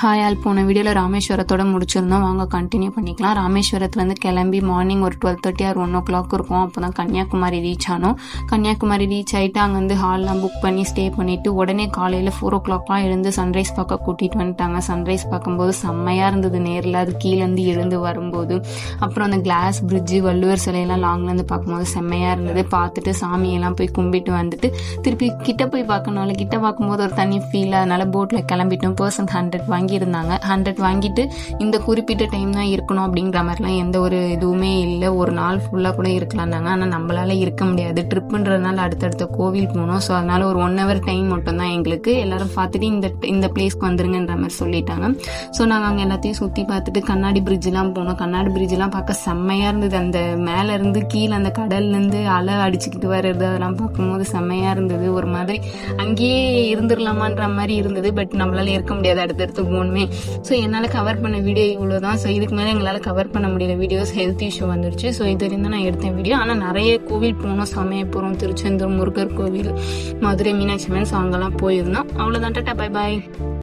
Hi all போன வீடியோவில் ராமேஸ்வரத்தோட முடிச்சிருந்தோம். வாங்க கண்டினியூ பண்ணிக்கலாம். ராமேஸ்வரத்துலேருந்து கிளம்பி மார்னிங் ஒரு twelve thirty or one o'clock இருக்கும். அப்போ தான் கன்னியாகுமரி ரீச் ஆனோம். கன்னியாகுமரி ரீச் ஆகிட்டு அங்கே வந்து ஹால்லாம் புக் பண்ணி ஸ்டே பண்ணிவிட்டு உடனே காலையில் ஃபோர் ஓ கிளாக்லாம் எழுந்து சன்ரைஸ் பார்க்க கூட்டிகிட்டு வந்துட்டாங்க. சன்ரைஸ் பார்க்கும்போது செம்மையாக இருந்தது நேரில். அது கீழேருந்து எழுந்து வரும்போது. அப்புறம் அந்த கிளாஸ் பிரிட்ஜு வள்ளுவர் சிலையெல்லாம் லாங்லேருந்து பார்க்கும்போது செம்மையாக இருந்தது. பார்த்துட்டு சாமியெல்லாம் போய் கும்பிட்டு வந்துட்டு திருப்பி கிட்ட போய் பார்க்கணும் கிட்ட பார்க்கும்போது ஒரு தனி ஃபீல் அதனால் போட்டில் கிளம்பிட்டோம். பர்சன் ஹண்ட்ரட் வாங்கி வாங்கியிருந்தாங்க. ஹண்ட்ரட் வாங்கிட்டு இந்த குறிப்பிட்ட டைம் தான் இருக்கணும் அப்படிங்கிற மாதிரிலாம் எந்த ஒரு இதுவுமே இல்லை. ஒரு நாள் ஃபுல்லாக கூட இருக்கலாம்னாங்க. ஆனால் நம்மளால இருக்க முடியாது. ட்ரிப்புன்றதுனால அடுத்தடுத்த கோவில் போகணும். ஸோ அதனால ஒரு ஒன் ஹவர் டைம் மட்டும் தான் எங்களுக்கு. எல்லாரும் பார்த்துட்டு இந்த இந்த பிளேஸ்க்கு வந்துருங்கன்ற மாதிரி சொல்லிட்டாங்க. ஸோ நாங்கள் அங்கே எல்லாத்தையும் சுற்றி பார்த்துட்டு கண்ணாடி பிரிட்ஜெலாம் போனோம். கண்ணாடி பிரிட்ஜெலாம் பார்க்க செம்மையாக இருந்தது. அந்த மேலேருந்து கீழே அந்த கடல்லேருந்து அலை அடிச்சுக்கிட்டு வர்றது அதெல்லாம் பார்க்கும்போது செம்மையாக இருந்தது. ஒரு மாதிரி அங்கேயே இருந்துடலாமான்ற மாதிரி இருந்தது. பட் நம்மளால இருக்க முடியாது. அடுத்தடுத்து போகணுமே. ஸோ என்னால் கவர் பண்ண வீடியோ இவ்வளோ தான் ஸோ இதுக்கு மேலே எங்களால் கவர் பண்ண முடியல. வீடியோஸ் ஹெல்த் இஷ்யூ வந்துருச்சு. ஸோ இது இருந்தால் நான் எடுத்தேன் வீடியோ ஆனால் நிறைய கோவில் போனோம். சமயபுரம் திருச்செந்தூர் முருகர் கோவில் மதுரை மீனாட்சி அம்மன் ஸோ அங்கெல்லாம் போயிருந்தோம். அவ்வளோதான் டாட்டா பை பாய்